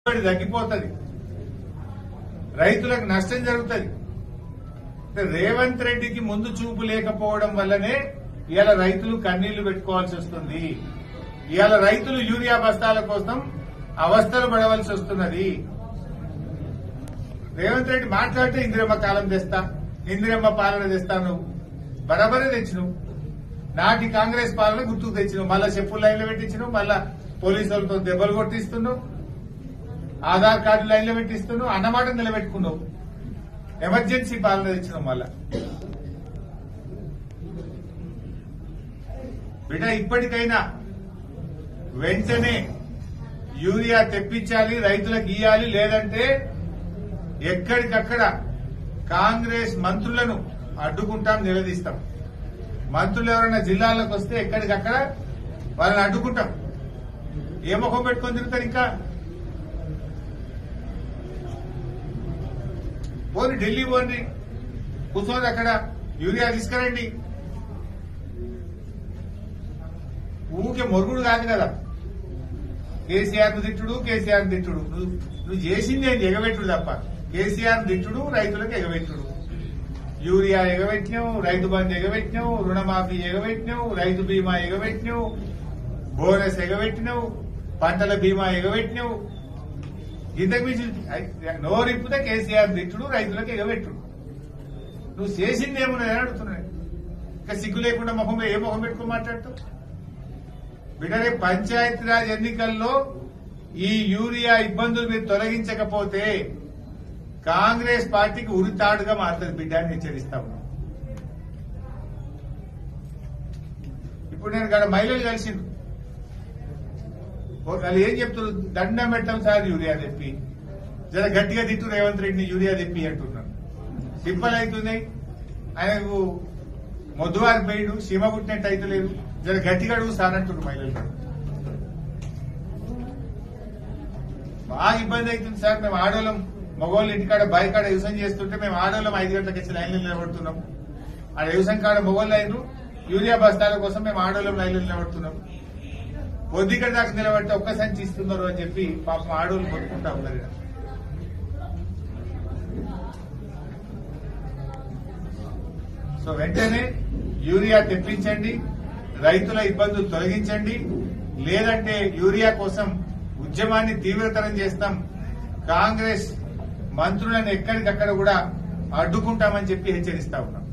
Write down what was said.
దిగుబడి తగ్గిపోతుంది. రైతులకు నష్టం జరుగుతుంది. రేవంత్ రెడ్డికి ముందు చూపు లేకపోవడం వల్లనే ఇవాళ రైతులు కన్నీళ్ళు పెట్టుకోవాల్సి వస్తుంది. ఇవాళ రైతులు యూరియా బస్తాల కోసం అవస్థలు పడవలసి వస్తున్నది. రేవంత్ రెడ్డి మాట్లాడితే ఇందిరమ్మ కాలం తెస్తా ఇందిరమ్మ పాలన తెస్తా నువ్వు. బరాబరే తెచ్చినావు. నాటి కాంగ్రెస్ పాలన గుర్తుకు తెచ్చినావు. మళ్ళా చెప్పులు లైన్లో పెట్టించినావు మళ్ళా పోలీసులతో దెబ్బలు కొట్టిస్తున్నావు. ఆధార్ కార్డు లైన్లో పెట్టిస్తున్నావు అన్నమాట నిలబెట్టుకున్నావు. ఎమర్జెన్సీ పాలన తెచ్చినావు మళ్ళా. బిడ్డ ఇప్పటికైనా వెంటనే యూరియా తెప్పించాలి రైతులకు ఇయ్యాలి లేదంటే ఎక్కడికక్కడ కాంగ్రెస్ మంత్రులను అడ్డుకుంటాం నిలదీస్తాం. మంత్రులు ఎవరైనా జిల్లాలకు వస్తే ఎక్కడికక్కడ వాళ్ళని అడ్డుకుంటాం. ఏ ముఖం పెట్టుకొని తిరుగుతారు ఇంకా? పోని ఢిల్లీ పోండి. కూర్చోండి అక్కడ. యూరియా తీసుకురండి. ఊకే మొరుగుడు కాదు కదా. కేసీఆర్ తిట్టుడు కేసీఆర్ తిట్టుడు. నువ్వు నువ్వు చేసింది ఏంటి ఎగబెట్టుడు తప్ప. కేసీఆర్ తిట్టుడు రైతులకు ఎగబెట్టుడు. యూరియా ఎగబెట్టినావు రైతు బంధు ఎగబెట్టినావు రుణమాఫీ ఎగబెట్టినావు రైతు బీమా ఎగబెట్టినావు బోనస్ ఎగబెట్టినావు పంటల బీమా ఎగబెట్టినావు ఇంతకు మించి నోరిప్పితే కేసీఆర్ తిట్టుడు రైతులకు ఎగబెట్టుడు నువ్వు చేసింది ఏమున్నది అడుగుతున్నాయి ఇంకా సిగ్గు లేకుండా మొహం ఏ మొహం పెట్టుకుని మాట్లాడుతావు? బిడ్డరే పంచాయతీరాజ్ ఎన్నికల్లో ఈ యూరియా ఇబ్బందులు మీరు తొలగించకపోతే కాంగ్రెస్ పార్టీకి ఉరితాడుగా మారుతుంది బిడ్డ అని హెచ్చరిస్తా ఇప్పుడు నేను గడ మహిళలు కలిసిండు వాళ్ళు ఏం చెప్తున్నారు? దండం పెట్టాం సార్ యూరియా తెప్పి. జర గట్టిగా తిట్టు రేవంత్ రెడ్డిని యూరియా తెప్పి అంటున్నారు. సింపుల్ అవుతున్నాయి ఆయనకు మొద్దువారి పోయిడు సీమ పుట్టినట్టు అయితే లేదు. జర గట్టిగా అడుగు సార్ అంటున్నారు మహిళలు. బాగా ఇబ్బంది అవుతుంది సార్. మేము ఆడోళ్ళం మగవాళ్ళు ఇంటికాడ బయకాడ కాడ వ్యవసాయం చేస్తుంటే మేము ఆడోళ్ళం ఐదు గంటలకు వచ్చి లైన్లో నిలబడుతున్నాం. ఆ వ్యవసాయం కాడ మొగోళ్ళు అయినరు. యూరియా బస్తాల కోసం మేము ఆడోళ్ళం లైన్లు నిలబడుతున్నాం. కొద్దిగా దాకా నిలబడితే ఒక్క సంచి ఇస్తున్నారు అని చెప్పి పాపం ఆడోళ్ళు కొట్టుకుంటా ఉన్నారు సో వెంటనే యూరియా తెప్పించండి రైతుల ఇబ్బందులు తొలగించండి లేదంటే యూరియా కోసం ఉద్యమాన్ని తీవ్రతరం చేస్తాం. కాంగ్రెస్ మంత్రులను ఎక్కడికక్కడ కూడా అడ్డుకుంటామని చెప్పి హెచ్చరిస్తా ఉన్నాం.